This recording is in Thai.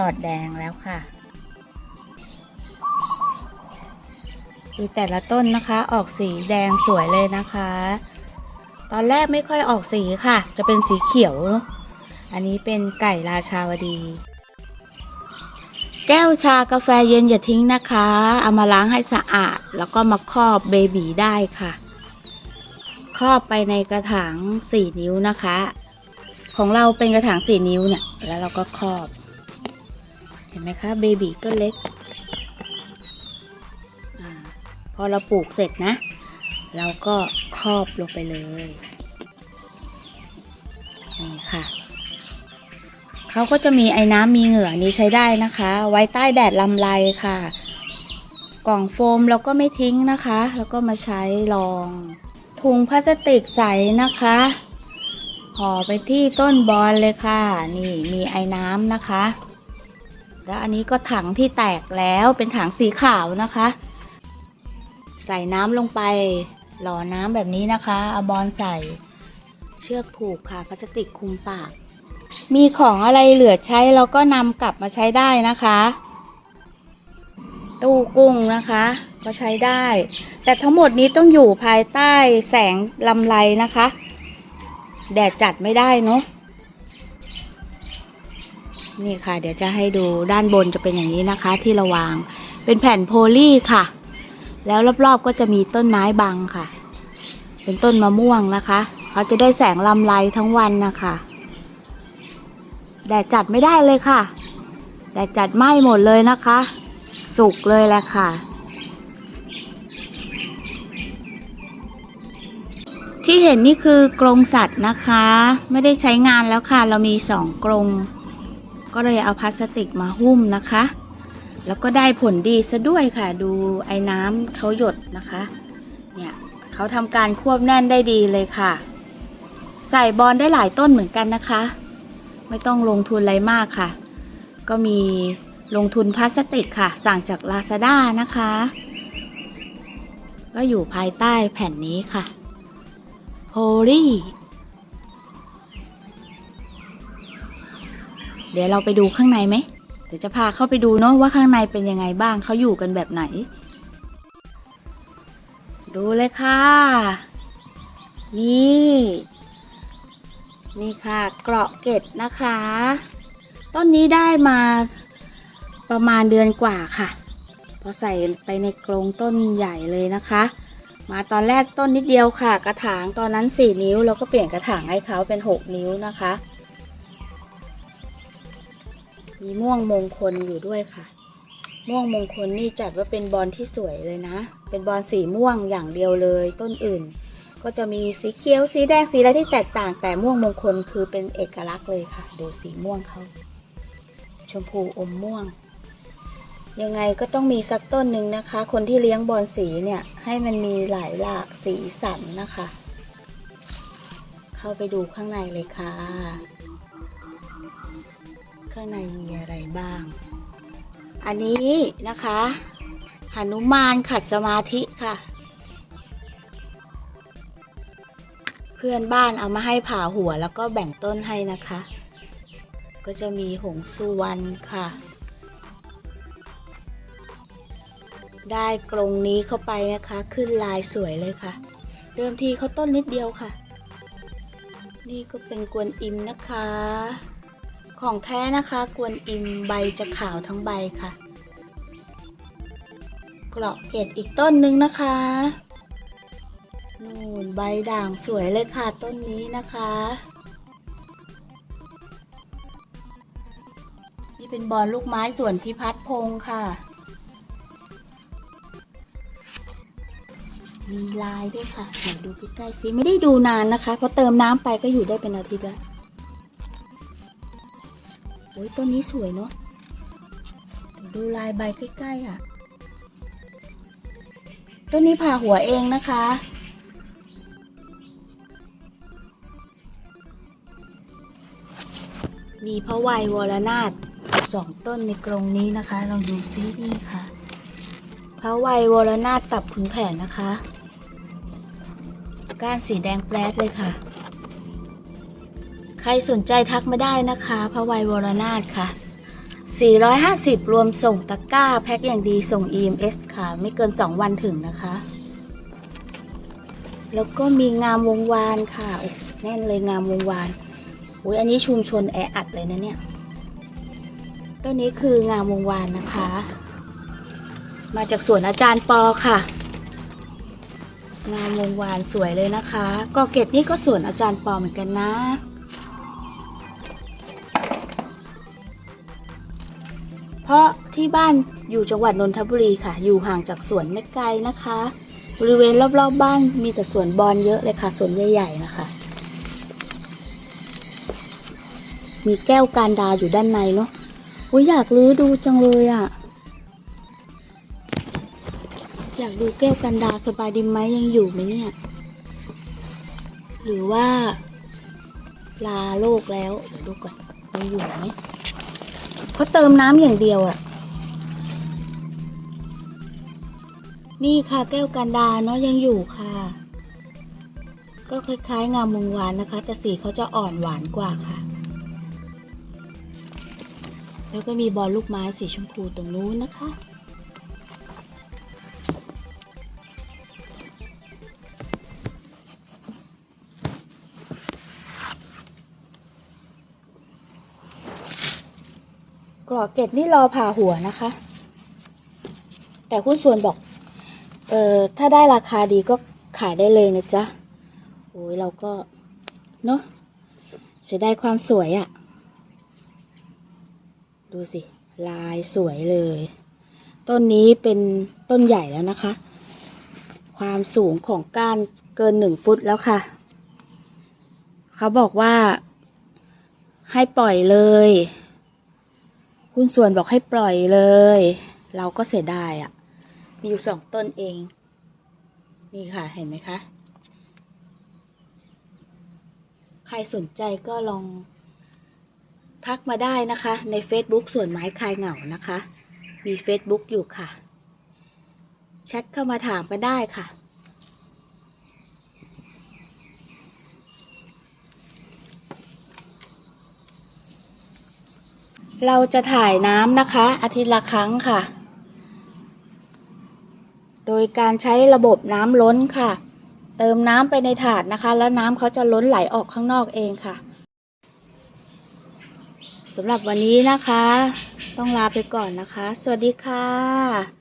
ลอดแดงแล้วค่ะดูแต่ละต้นนะคะ ออกสีแดงสวยเลยนะคะ ตอนแรกไม่ค่อยออกสีค่ะ จะเป็นสีเขียว อันนี้เป็นไก่ราชาวดี แก้วชากาแฟเย็นอย่าทิ้งนะคะ เอามาล้างให้สะอาด แล้วก็มาครอบเบบีได้ค่ะ ครอบไปในกระถาง4นิ้วนะคะ ของเราเป็นกระถาง4นิ้วเนี่ย แล้วเราก็ครอบ เห็นไหมคะเบบีก็เล็กอพอเราปลูกเสร็จนะ เราก็ครอบลงไปเลยนี่ค่ะเขาก็จะมีไอ้น้ำมีเหงื่อนี้ใช้ได้นะคะ ไว้ใต้แดดลำไรค่ะ กล่องโฟมเราก็ไม่ทิ้งนะคะ แล้วก็มาใช้รอง ถุงพลาสติกใสนะคะห่อไปที่ต้นบอลเลยค่ะ นี่มีไอ้น้ำนะคะ แล้วอันนี้ก็ถังที่แตกแล้วเป็นถังสีขาวนะคะ ใส่น้ำลงไป หล่อน้ำแบบนี้นะคะเอาบอลใส่ เชือกผูกค่ะพลาสติกคลุมปาก มีของอะไรเหลือใช้เราก็นำกลับมาใช้ได้นะคะ ตู้กุ้งนะคะ ก็ใช้ได้ แต่ทั้งหมดนี้ต้องอยู่ภายใต้แสงลำไรนะคะ แดดจัดไม่ได้เนาะ นี่ค่ะ เดี๋ยวจะให้ดูด้านบนจะเป็นอย่างนี้นะคะ ที่เราวางเป็นแผ่นโพลีค่ะ แล้วรอบๆก็จะมีต้นไม้บังค่ะ เป็นต้นมะม่วงนะคะเขาจะได้แสงลำไรทั้งวันนะคะแดดจัดไม่ได้เลยค่ะแดดจัดไหม้หมดเลยนะคะ สุกเลยแหละค่ะ ที่เห็นนี่คือกรงสัตว์นะคะ ไม่ได้ใช้งานแล้วค่ะ เรามีสองกรง ก็เลยเอาพลาสติกมาหุ้มนะคะ แล้วก็ได้ผลดีซะด้วยค่ะ ดูไอ้น้ำเขาหยดนะคะ เนี่ยเขาทำการควบแน่นได้ดีเลยค่ะ ใส่บอลได้หลายต้นเหมือนกันนะคะ ไม่ต้องลงทุนอะไรมากค่ะ ก็มีลงทุนพลาสติกค่ะ สั่งจาก Lazada นะคะ ก็อยู่ภายใต้แผ่นนี้ค่ะโเดี๋ยวเราไปดูข้างในไหม เดี๋ยวจะพาเข้าไปดูเนาะว่าข้างในเป็นยังไงบ้างเขาอยู่กันแบบไหน ดูเลยค่ะ นี่ นี่ค่ะเกราะเกตนะคะ ต้นนี้ได้มาประมาณเดือนกว่าค่ะ พอใส่ไปในกรงต้นใหญ่เลยนะคะ มาตอนแรกต้นนิดเดียวค่ะ กระถางตอนนั้น 4 นิ้วเราก็เปลี่ยนกระถางให้เขาเป็น 6 นิ้วนะคะ มีม่วงมงคลอยู่ด้วยค่ะ ม่วงมงคลนี่จัดว่าเป็นบอลที่สวยเลยนะ เป็นบอลสีม่วงอย่างเดียวเลย ต้นอื่น ก็จะมีสีเขียวสีแดงสีอะไรที่แตกต่าง แต่ม่วงมงคลคือเป็นเอกลักษณ์เลยค่ะ ดูสีม่วงเขาชมพูอมม่วง ยังไงก็ต้องมีสักต้นหนึ่งนะคะ คนที่เลี้ยงบอลสีเนี่ยให้มันมีหลายหลากสีสันนะคะ เข้าไปดูข้างในเลยค่ะ ข้างในมีอะไรบ้าง อันนี้นะคะหนุมานขัดสมาธิค่ะ เพื่อนบ้านเอามาให้ผ่าหัวแล้วก็แบ่งต้นให้นะคะ ก็จะมีหงสุวรรณค่ะ ได้กรงนี้เข้าไปนะคะ ขึ้นลายสวยเลยค่ะ เดิมทีเขาต้นนิดเดียวค่ะ นี่ก็เป็นกวนอิมนะคะ ของแท้นะคะกวนอิมใบจะขาวทั้งใบค่ะ เกราะเกตอีกต้นนึงนะคะนู่นใบด่างสวยเลยค่ะต้นนี้นะคะนี่เป็นบอลลูกไม้ส่วนพิพัฒน์พงศ์ค่ะ มีลายด้วยค่ะดูใกล้ๆสิไม่ได้ดูนานนะคะเพราะเติมน้ำไปก็อยู่ได้เป็นอาทิตย์แล้ว อ้ยต้นนี้สวยเนาะดูลายใบใกล้ๆอะ ต้นนี้ผ่าหัวเองนะคะ มีพระวัยวรนาถสองต้นในกรงนี้นะคะ ลองดูซินี่ค่ะ พระวัยวรนาถตับขุนแผนนะคะ ก้านสีแดงแปลดเลยค่ะ ใครสนใจทักมาได้นะคะพระวัยวรนาถค่ะ 450 รวมส่งตะกร้า แพ็คอย่างดีส่ง EMS ค่ะ ไม่เกิน 2 วันถึงนะคะ แล้วก็มีงามวงวานค่ะแน่นเลยงามวงวานอุ้ยอันนี้ชุมชนแออัดเลยนะเนี่ยต้นนี้คืองามวงวานนะคะ มาจากสวนอาจารย์ปอค่ะ งามวงวานสวยเลยนะคะกอเกตนี่ก็สวนอาจารย์ปอเหมือนกันนะ เพราะที่บ้านอยู่จังหวัดนนทบุรีค่ะ อยู่ห่างจากสวนไม่ไกลนะคะ บริเวณรอบๆบบ้านมีแต่สวนบอลเยอะเลยค่ะสวนใหญ่ๆนะคะมีแก้วการดาอยู่ด้านในเนาะอุ้ยอยากรื้อดูจังเลยอะ่ะ อยากดูแก้วกันดาสบายดีไหมยังอยู่ไหมเนี่ย หรือว่า ลาโลกแล้วเดี๋ยวดูก่อนยังอยู่ไหม เขาเติมน้ำอย่างเดียวอะ่ะ นี่ค่ะแก้วกันดาเนาะยังอยู่ค่ะ ก็คล้ายๆ งามวงวานนะคะ แต่สีเขาจะอ่อนหวานกว่าค่ะ แล้วก็มีบอลลูกไม้สีชมพูตรงนู้นนะคะ กรอกเกตนี่รอผ่าหัวนะคะ แต่หุ้นส่วนบอก เออถ้าได้ราคาดีก็ขายได้เลยนะจ๊ะโอ้ยเราก็ เนอะเสียดายความสวยอะ่ะ ดูสิ ลายสวยเลย ต้นนี้เป็นต้นใหญ่แล้วนะคะ ความสูงของก้านเกินหนึ่งฟุตแล้วค่ะ เขาบอกว่าให้ปล่อยเลย หุ้นส่วนบอกให้ปล่อยเลย เราก็เสียดายอะ่ะ มีอยู่สองต้นเอง นี่ค่ะเห็นไหมคะ ใครสนใจก็ลองทักมาได้นะคะ ใน Facebook ส่วนไม้คลายเหงานะคะ มี Facebook อยู่ค่ะ แชทเข้ามาถามกันได้ค่ะ เราจะถ่ายน้ำนะคะ อาทิตย์ละครั้งค่ะ โดยการใช้ระบบน้ำล้นค่ะ เติมน้ำไปในถาดนะคะ แล้วน้ำเขาจะล้นไหลออกข้างนอกเองค่ะสำหรับวันนี้นะคะ ต้องลาไปก่อนนะคะ สวัสดีค่ะ